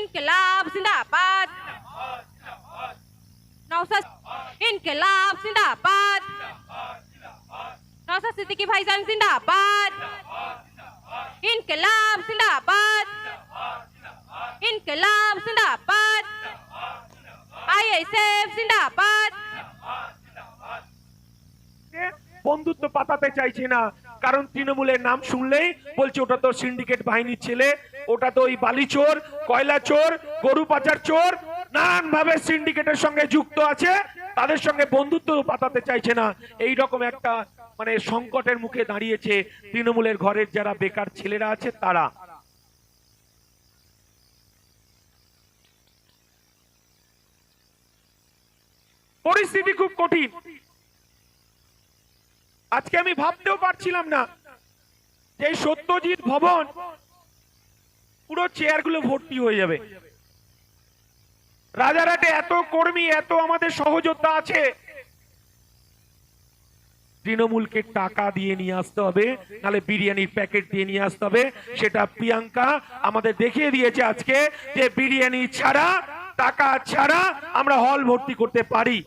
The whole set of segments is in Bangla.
ইনকিলাব জিন্দাবাদ নওসাদ ইনকিলাব জিন্দাবাদ নওসাদ সিদ্দিকী ভাইজান জিন্দাবাদ ইনকিলাব জিন্দাবাদ ইনকিলাব জিন্দাবাদ আইএসএফ জিন্দাবাদ বন্ধুত্ব পাতাতে চাইছে না, কারণ তৃণমূলের নাম শুনলেই বলছে, ওটা তো সিন্ডিকেট বাহিনীর ছেলে। ওটা তো ওই বালি চোর, কয়লা চোর, গরু পাচার চোর নানান ভাবে সিন্ডিকেটের সঙ্গে যুক্ত আছে। তাদের সঙ্গে বন্ধুত্ব পাতাতে চাইছে না। এই রকম একটা মানে সংকটের মুখে দাঁড়িয়েছে তৃণমূলের ঘরের যারা বেকার ছেলেরা আছে, তারা। পরিস্থিতি খুব কঠিন। আজকে আমি ভাবতেও পারছিলাম না যে সত্যজিৎ ভবন পুরো চেয়ারগুলো ভর্তি হয়ে যাবে। রাজারহাটে এত কর্মী, এত আমাদের সহযোদ্ধা আছে। তৃণমূলকে টাকা দিয়ে নিয়ে আসতে হবে, নালে বিরিয়ানির প্যাকেট দিয়ে নিয়ে আসতে হবে। সেটা প্রিয়াঙ্কা আমাদের দেখিয়ে দিয়েছে আজকে যে বিরিয়ানি ছাড়া, টাকা ছাড়া আমরা হল ভর্তি করতে পারি।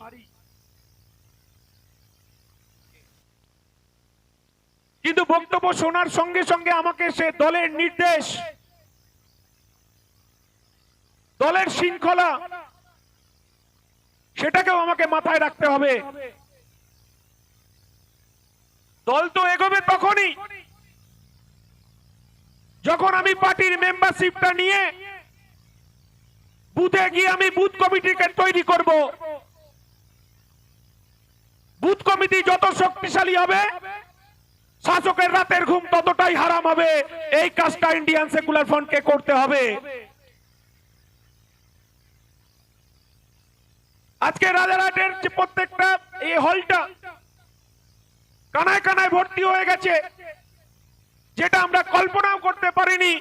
কিন্তু বক্তব্য শোনার সঙ্গে সঙ্গে আমাকে সে দলের নির্দেশ দলের শৃঙ্খলা, সেটাকেও আমাকে মাথায় রাখতে হবে। দল তো এগোবে তখনই, যখন আমি পার্টির মেম্বারশিপটা নিয়ে বুথে গিয়ে আমি বুথ কমিটিকে তৈরি করব। বুথ কমিটি যত শক্তিশালী হবে, শাসকের রাতের ঘুম ততটাই হারাম হবে। এই কাজটা ইন্ডিয়ান সেকুলার ফ্রন্টকে করতে হবে। আজকে রাজারহাটের যে প্রত্যেকটা এই হলটা কানায় কানায় ভর্তি হয়ে গেছে, যেটা আমরা কল্পনাও করতে পারিনি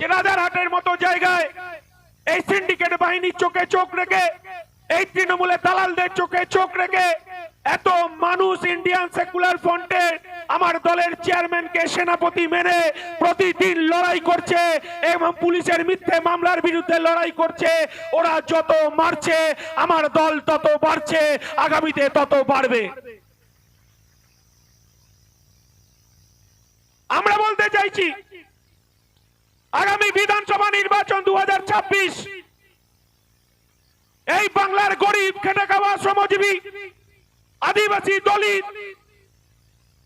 যে রাজারহাটের মতো জায়গায় এই সিন্ডিকেট বাহিনীর চোখে চোখ রেখে, এই তৃণমূলের দালালদের চোখে চোখ রেখে এত মানুষ ইন্ডিয়ান সেকুলার ফ্রন্টে আমার দলের চেয়ারম্যানকে সেনাপতি মেনে প্রতিদিন লড়াই করছে, এবং পুলিশের মিথ্যে মামলার বিরুদ্ধে লড়াই করছে। ওরা যত মারছে, আমার দল তত বাড়ছে, আগামীতে তত বাড়বে। আমরা বলতে চাইছি, আগামী বিধানসভা নির্বাচন দু হাজার ছাব্বিশ, এই বাংলার গরিব খেটে খাওয়া শ্রমজীবী, আদিবাসী দলিত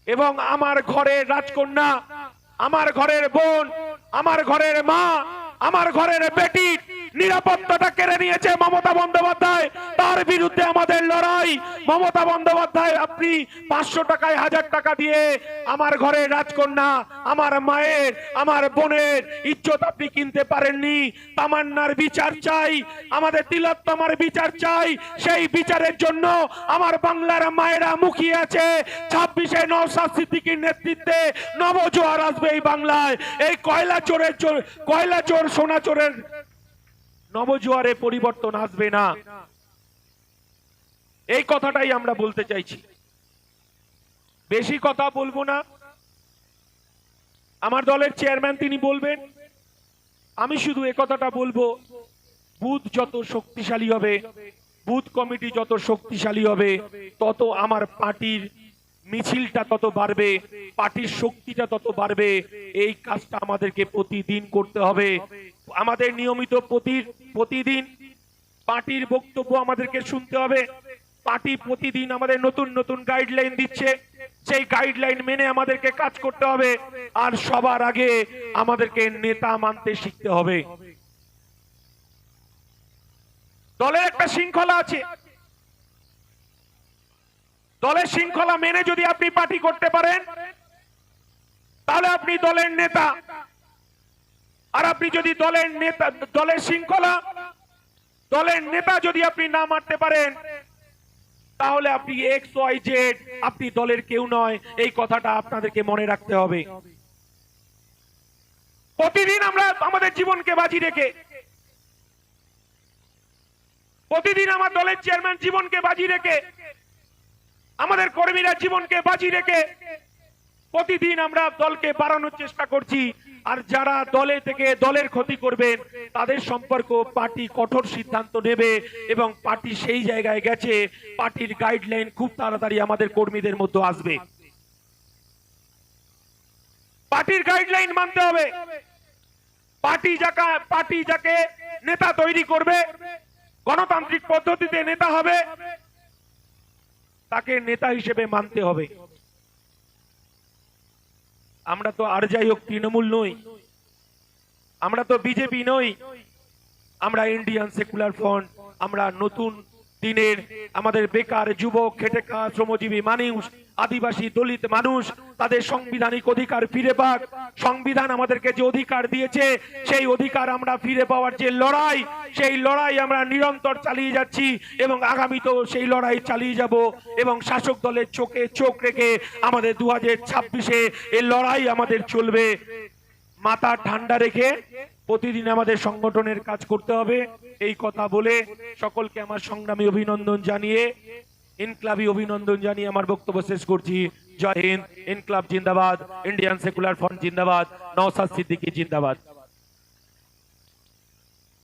এবং আমার ঘরের রাজকন্যা আমার ঘরের বোন আমার ঘরের মা আমার ঘরের বেটি নিরাপত্তাটা কেড়ে নিয়েছে মমতা বন্দ্যোপাধ্যায়। তার বিরুদ্ধে আমাদের লড়াই। মমতা বন্দ্যোপাধ্যায়, আপনি পাঁচশো টাকায় হাজার টাকা দিয়ে আমার ঘরের রাজকন্যা, আমার মায়ের, আমার বোনের ইজ্জত আপনি কিনতে পারেননি। তামান্নার বিচার চাই, আমাদের তিলোত্তমার বিচার চাই। সেই বিচারের জন্য আমার বাংলার মায়েরা মুখিয়ে আছে। ছাব্বিশে নওশাদ সিদ্দিকীর নেতৃত্বে নবজোয়ার আসবে এই বাংলায়। এই কয়লা চোরের চোর কয়লা চোর, সোনা চোরের নবজোয়ারে পরিবর্তন আসবে না। এই কথাটাই আমরা বলতে চাইছি। বেশি কথা বলব না। আমার দলের চেয়ারম্যান তিনি বলবেন, আমি শুধু কথাটা বলব, বুথ যত শক্তিশালী হবে, বুথ কমিটি যত শক্তিশালী হবে, তত আমার পার্টির মিছিলটা তত বাড়বে পার্টির শক্তিটা তত বাড়বে, এই কাজটা আমাদেরকে প্রতিদিন করতে হবে। আমাদের নিয়মিত প্রতি, প্রতিদিন পার্টির বক্তব্য আমাদেরকে শুনতে হবে। পার্টি প্রতিদিন আমাদের নতুন নতুন গাইডলাইন দিচ্ছে। সেই গাইডলাইন মেনে আমাদেরকে কাজ করতে হবে। আর সবার আগে আমাদেরকে নেতা মানতে শিখতে হবে। দলের একটা শৃঙ্খলা আছে। দলের শৃঙ্খলা মেনে যদি আপনি পার্টি করতে পারেন, তাহলে আপনি দলের নেতা। আর আপনি যদি দলের নেতা, দলের শৃঙ্খলা, দলের নেতা যদি আপনি না মারতে পারেন, তাহলে আপনি এক্স ওয়াই জেড আপনি দলের কেউ নয়। এই কথাটা আপনাদেরকে মনে রাখতে হবে। প্রতিদিন আমরা আমাদের জীবনকে বাজি রেখে, প্রতিদিন আমার দলের চেয়ারম্যান জীবনকে বাজি রেখে আমাদের কর্মীরা জীবনকে বাজি রেখে প্রতিদিন আমরা দলকে বাড়ানোর চেষ্টা করছি। আর যারা দলে থেকে দলের ক্ষতি করবেন, তাদের সম্পর্ক পার্টি কঠোর সিদ্ধান্ত নেবে এবং পার্টি সেই জায়গায় গেছে। পার্টির গাইডলাইন খুব তাড়াতাড়ি আমাদের কর্মীদের মধ্যে আসবে। পার্টির গাইডলাইন মানতে হবে। পার্টি যাকে পার্টি যাকে নেতা তৈরি করবে, গণতান্ত্রিক পদ্ধতিতে নেতা হবে। তাকে নেতা হিসেবে মানতে হবে। আমরা তো আর যাই হোক তৃণমূল নই। আমরা তো বিজেপি নই। আমরা ইন্ডিয়ান সেকুলার ফ্রন্ট, আমরা নতুন দিনের আমাদের বেকার যুবক খেটে খাওয়া শ্রমজীবী মানুষ, আদিবাসী, দলিত মানুষ, তাদের সাংবিধানিক অধিকার ফিরে পাক। সংবিধান আমাদেরকে যে অধিকার দিয়েছে, সেই অধিকার আমরা ফিরে পাওয়ার যে লড়াই, সেই লড়াই আমরা নিরন্তর চালিয়ে যাচ্ছি এবং আগামীতেও সেই লড়াই চালিয়ে যাব এবং শাসক দলের চোখে চোখ রেখে আমাদের দু হাজার ছাব্বিশে এই লড়াই আমাদের চলবে। মাথা ঠান্ডা রেখে প্রতিদিন আমাদের সংগঠনের কাজ করতে হবে। এই কথা বলে সকলকে আমার সংগ্রামী অভিনন্দন জানিয়ে ইনক্লাবি অভিনন্দন জানিয়ে আমার বক্তব্য শেষ করছি। জয় হিন্দ ইনক্লাব জিন্দাবাদ, ইন্ডিয়ান সেকুলার ফ্রন্ট জিন্দাবাদ নওসাদ সিদ্দিকী জিন্দাবাদ।